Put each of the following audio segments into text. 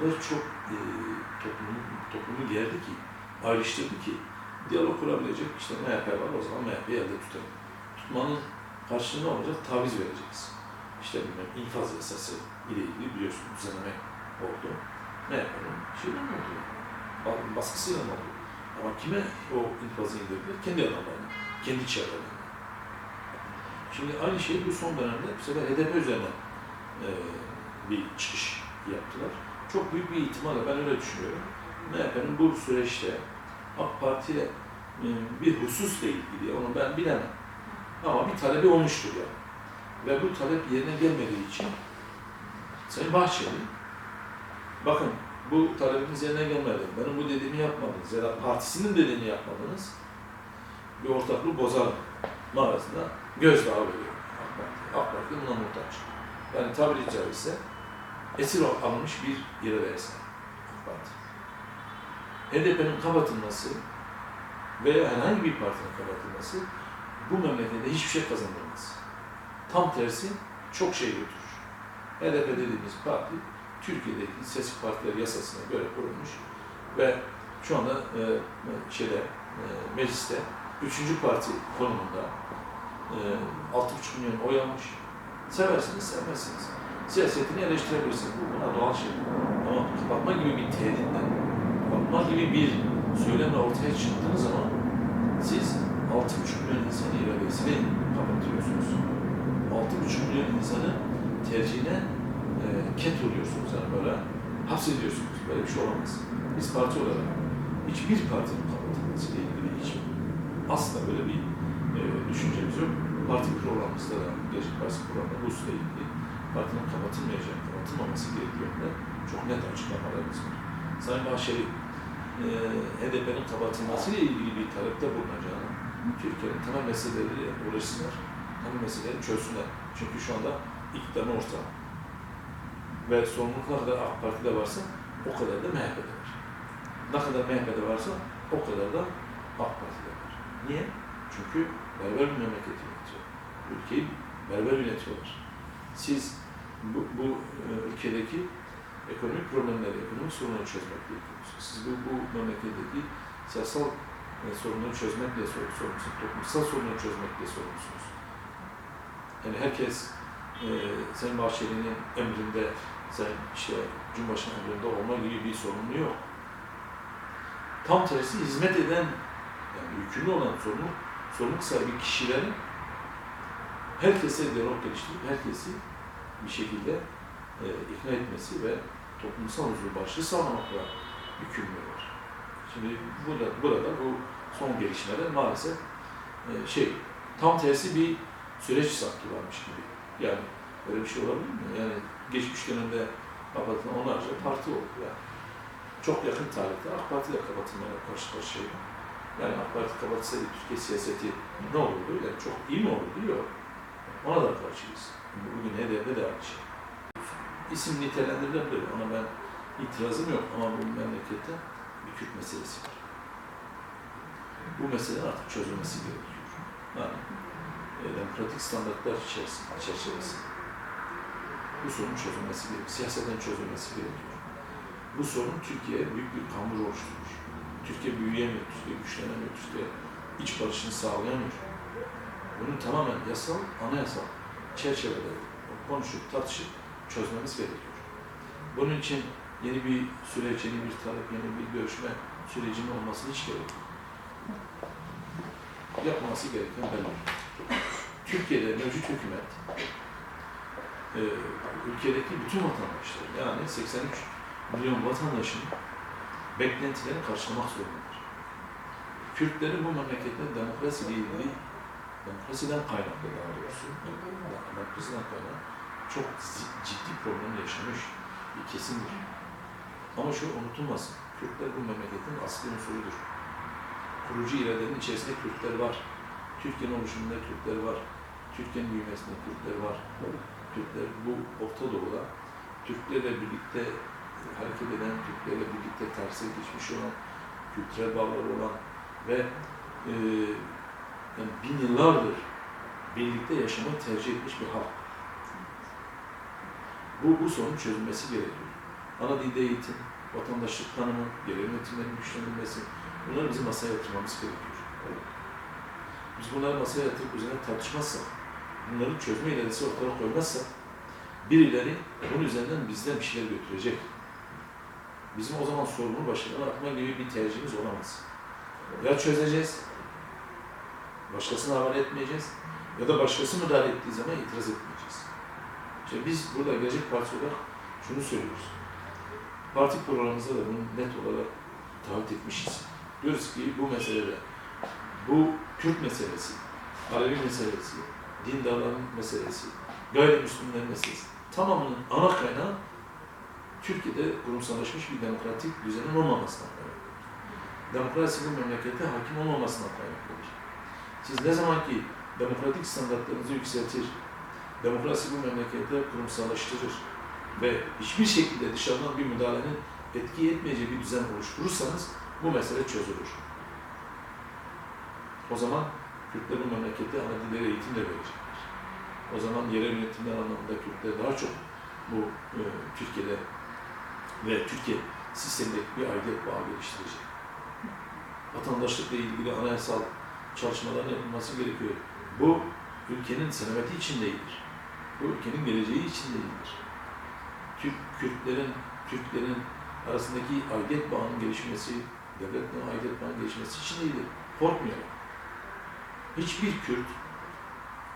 kadar çok e, toplumu, toplumu gerdi ki, ayrıştırdı ki diyalog kurabilecek işte MHP var o zaman MHP'yi elde tutalım. Tutmanın karşılığı ne olacak? Taviz vereceğiz. İşte bilmem infaz yasası ile ilgili biliyorsun düzenleme oldu. MHP'nin şeyle mi oldu? Ba- Baskısıyla oldu? Ama kime o infazı indirdiler? Kendi adamlarına, kendi çevrelerine. Şimdi aynı şeyi bu son dönemde bu sefer HDP üzerine e, bir çıkış yaptılar. Çok büyük bir ihtimalle ben öyle düşünüyorum. MHP'nin bu süreçte AK Parti'ye bir hususla ilgili onu ben bilemem. Ama bir talebi olmuştur yani. Ve bu talep yerine gelmediği için Sayın Bahçeli bakın bu talebiniz yerine gelmedi. Benim bu dediğimi yapmadınız ya da partisinin dediğini yapmadınız. Bir ortaklığı bozar mağarasında gözdağı veriyor AK Parti. AK Parti buna muhtaç. Yani tabiri caizse esir alınmış bir eser AK Parti. HDP'nin kapatılması veya herhangi bir partinin kapatılması bu memlekete hiçbir şey kazandırmaz. Tam tersi çok şey götürür. HDP dediğimiz parti Türkiye'deki siyasi partiler yasasına göre kurulmuş ve şu anda e, şeyde, e, mecliste üçüncü parti konumunda e, 6,5 milyon oy almış. Seversiniz, sevmezsiniz. Siyasetini eleştirebilirsiniz. Bu buna doğal şey. Ama kapatma gibi bir tehditle, kapatma gibi bir söylemle ortaya çıktığınız zaman siz 6,5 milyon insanı iradesini kapatıyorsunuz. 6,5 milyon insanı tercihine e, ket oluyorsunuz yani böyle hapsediyorsunuz. Böyle bir şey olamaz. Biz parti olarak hiçbir partinin kapatılması ile ilgili hiç asla böyle bir e, düşüncemiz yok. Parti programımızda da, Gelecek Partisi programında bu ilgili partinin kapatılmayacak, kapatılmaması gerektiğinde çok net açıklamalarımız var. Sayın Bahçeli, e, HDP'nin kapatılmasıyla ilgili bir talepte bulunacağını, Türkiye'nin temel meseleleriyle uğraşsınlar, temel meseleleri çözsünler. Çünkü şu anda iktidarın ortağı. Ve sorumluluk ne kadar AK Parti'de varsa o kadar da MHP'de var. Ne kadar MHP'de varsa o kadar da AK Parti'de var. Niye? Çünkü berber bir memleket yönetiyor. Ülkeyi berber yönetiyorlar. Siz bu, bu e, ülkedeki ekonomik problemleri, ekonomik sorunları çözmekle ilgiliyorsunuz. Siz bu, bu memleketteki siyasal e, sorunları çözmekle sor- sorumlusunuz. Toplumsal sorunları çözmekle sorumlusunuz. Yani herkes e, Sayın Bahçeli'nin emrinde, Sayın işte Cumhurbaşkanı emrinde olma gibi bir sorumluluğu yok. Tam tersi hizmet eden, yani yükümlü olan sorumluluk, sorumluluk sahibi kişilerin herkese diyalog geliştirip herkesi bir şekilde e, ikna etmesi ve toplumsal huzur başlığı sağlamakla yükümlü var. Şimdi burada, burada bu son gelişmeler maalesef e, şey tam tersi bir süreç sanki varmış gibi. Yani böyle bir şey olabilir mi? Yani geçmiş dönemde kapatılan onlarca parti oldu yani. Çok yakın tarihte AK Parti de kapatılmaya karşı karşıyaydı. Yani AK Parti kapatılsaydı Türkiye siyaseti ne olurdu? Yani çok iyi mi olurdu? Yok. Ona da karşıyız. Şey. İsim nitelendirilebilir. Ona ben itirazım yok ama bu memlekette bir Kürt meselesi var. Bu meselenin artık çözülmesi gerekiyor. Yani e, demokratik standartlar içerisinde, çerçevesinde. Bu sorunun çözülmesi gerekiyor. Siyasetin çözülmesi gerekiyor. Bu sorun Türkiye'ye büyük bir kambur oluşturur. Türkiye büyüyemiyor, Türkiye güçlenemiyor, Türkiye iç barışını sağlayamıyor. Bunu tamamen yasal, anayasal çerçevede konuşup, tartışıp çözmemiz gerekiyor. Bunun için yeni bir süreç, yeni bir talep, yeni bir görüşme sürecinin olmasını hiç gerek yok. Yapması gereken belli. Türkiye'de mevcut hükümet e, ülkedeki bütün vatandaşlar yani 83 milyon vatandaşın beklentilerini karşılamak zorundadır. Kürtlerin bu memlekette demokrasiyle ilgili demokrasiden kaynaklı daha doğrusu demokrasiden kaynaklı çok ciddi problem yaşamış bir kesimdir. Ama şu unutulmasın, Kürtler bu memleketin asli unsurudur. Kurucu iradenin içerisinde Kürtler var. Türkiye'nin oluşumunda Kürtler var. Türkiye'nin büyümesinde Kürtler var. Türkler bu Orta Doğu'da Türklerle birlikte hareket eden, Türklerle birlikte terse geçmiş olan, kültürel bağları olan ve e, yani bin yıllardır birlikte yaşamayı tercih etmiş bir halk. Bu, bu sorunun çözülmesi gerekiyor. ana dilde eğitim, vatandaşlık tanımı, yerel yönetimlerin güçlendirilmesi, bunları bizim masaya yatırmamız gerekiyor. Biz bunları masaya yatırıp üzerine tartışmazsak, bunların çözme ilerisi ortaya koymazsak, birileri bunun üzerinden bizden bir şeyler götürecek. Bizim o zaman sorunu başına atma gibi bir tercihimiz olamaz. Ya çözeceğiz, başkasına havale etmeyeceğiz ya da başkası müdahale ettiği zaman itiraz etmeyeceğiz. İşte biz burada Gelecek Partisi olarak şunu söylüyoruz. Parti programımızda da bunu net olarak taahhüt etmişiz. Diyoruz ki bu meselede, bu Kürt meselesi, Alevi meselesi, dindarların meselesi, gayrimüslimlerin meselesi tamamının ana kaynağı Türkiye'de kurumsallaşmış bir demokratik düzenin olmamasından kaynaklıdır. Demokrasi bu memlekette hakim olmamasından kaynaklıdır. Siz ne zaman ki demokratik standartlarınızı yükseltir, demokrasi bu memlekette kurumsallaştırır ve hiçbir şekilde dışarıdan bir müdahalenin etki etmeyeceği bir düzen oluşturursanız bu mesele çözülür. O zaman Kürtler bu memlekette ana dilleri eğitim de verecekler. O zaman yerel yönetimler anlamında Kürtler daha çok bu e, Türkiye'de ve Türkiye sistemindeki bir aidiyet bağı geliştirecek. Vatandaşlıkla ilgili anayasal çalışmaların yapılması gerekiyor. Bu ülkenin selameti için değildir. Bu ülkenin geleceği için değildir. Türk, Kürtlerin, Türklerin arasındaki aidiyet bağının gelişmesi, devletle aidiyet bağının gelişmesi için değildir. Korkmuyorlar. Hiçbir Kürt,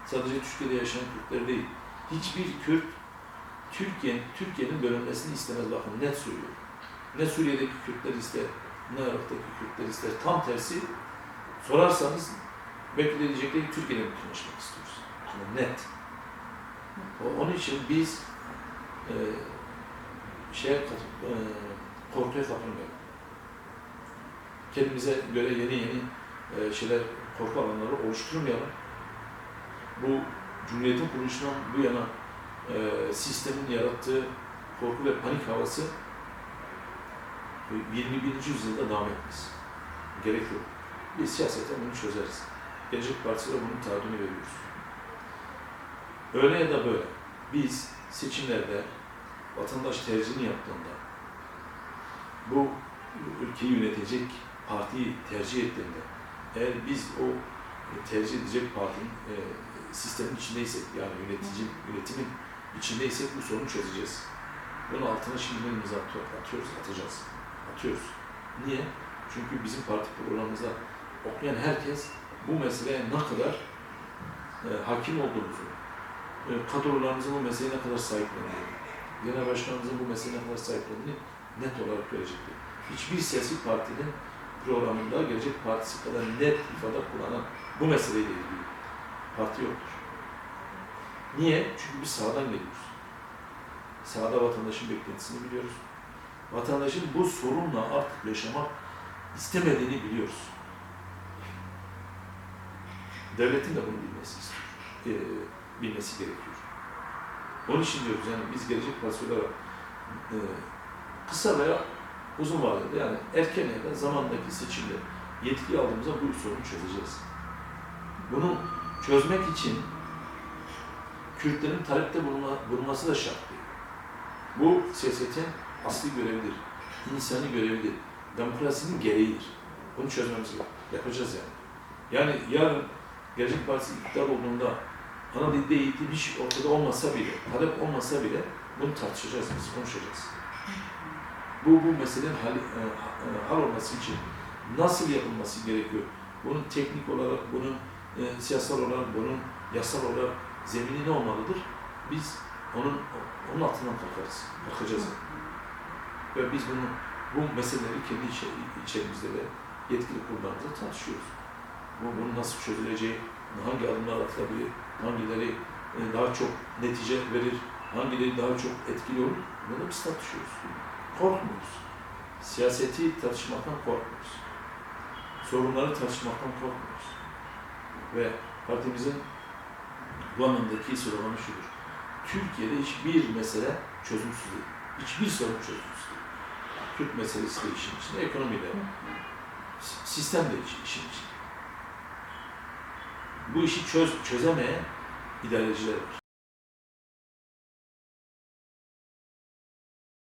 sadece Türkiye'de yaşayan Kürtler değil, hiçbir Kürt Türkiye'nin Türkiye'nin bölünmesini istemez. Bakın net söylüyorum. Ne Suriye'deki Kürtler ister, ne Irak'taki Kürtler ister. Tam tersi sorarsanız belki de diyecekler ki Türkiye'yle bütünleşmek istiyoruz. Yani net. Onun için biz e, şeye kat- e, korkuya kapılmayalım. Kendimize göre yeni yeni e, şeyler, korku alanları oluşturmayalım. Bu Cumhuriyet'in kuruluşundan bu yana e, sistemin yarattığı korku ve panik havası e, 21. yüzyılda devam etmez. Gerek yok. Biz siyaseten bunu çözeriz. Gelecek Partisi de bunun taahhüdünü veriyoruz. Öyle ya da böyle biz seçimlerde vatandaş tercihini yaptığında bu ülkeyi yönetecek partiyi tercih ettiğinde eğer biz o tercih edecek partinin e, sistemin içindeysek yani yönetici, yönetimin içindeysek bu sorunu çözeceğiz. Bunun altına şimdi elimizi atıyor, atıyoruz, atacağız. Atıyoruz. Niye? Çünkü bizim parti programımıza okuyan herkes bu meseleye ne kadar e, hakim olduğumuzu, e, kadrolarımızın bu meseleye ne kadar sahiplendiğini, genel başkanımızın bu meseleye ne kadar sahiplendiğini net olarak görecektir. Hiçbir siyasi partinin programında Gelecek Partisi kadar net ifade kullanan bu meseleyle ilgili parti yoktur. Niye? Çünkü biz sağdan geliyoruz. Sağda vatandaşın beklentisini biliyoruz. Vatandaşın bu sorunla artık yaşamak istemediğini biliyoruz. Devletin de bunu bilmesi istiyor. Ee, bilmesi gerekiyor. Onun için diyoruz yani biz Gelecek olarak e, kısa veya uzun vadede yani erken da zamandaki seçimde yetki aldığımızda bu sorunu çözeceğiz. Bunu çözmek için Kürtlerin talepte bulunma, bulunması da şart değil. Bu siyasetin asli görevidir. insani görevidir. Demokrasinin gereğidir. Bunu çözmemiz gerekiyor. Yapacağız yani. Yani yarın Gelecek Partisi iktidar olduğunda ana dilde eğitim hiç ortada olmasa bile, talep olmasa bile bunu tartışacağız, biz konuşacağız. Bu, bu meselenin hal, e, e, hal olması için nasıl yapılması gerekiyor? Bunun teknik olarak, bunun e, siyasal olarak, bunun yasal olarak zemini ne olmalıdır? Biz onun onun altından kalkarız, kalkacağız. Ve biz bunu, bu meseleleri kendi içe, içerimizde ve yetkili kurumlarımızla tartışıyoruz. Bu, bunun nasıl çözüleceği, hangi adımlar atılabilir, hangileri e, daha çok netice verir, hangileri daha çok etkili olur, bunu da biz tartışıyoruz. Korkmuyoruz. Siyaseti tartışmaktan korkmuyoruz. Sorunları tartışmaktan korkmuyoruz. Ve partimizin bu anlamdaki sloganı şudur. Türkiye'de hiçbir mesele çözümsüz değil. Hiçbir sorun çözümsüz değil. Türk meselesi de işin içinde, ekonomi de, sistem de işin içinde. Bu işi çöz, çözemeyen idareciler var.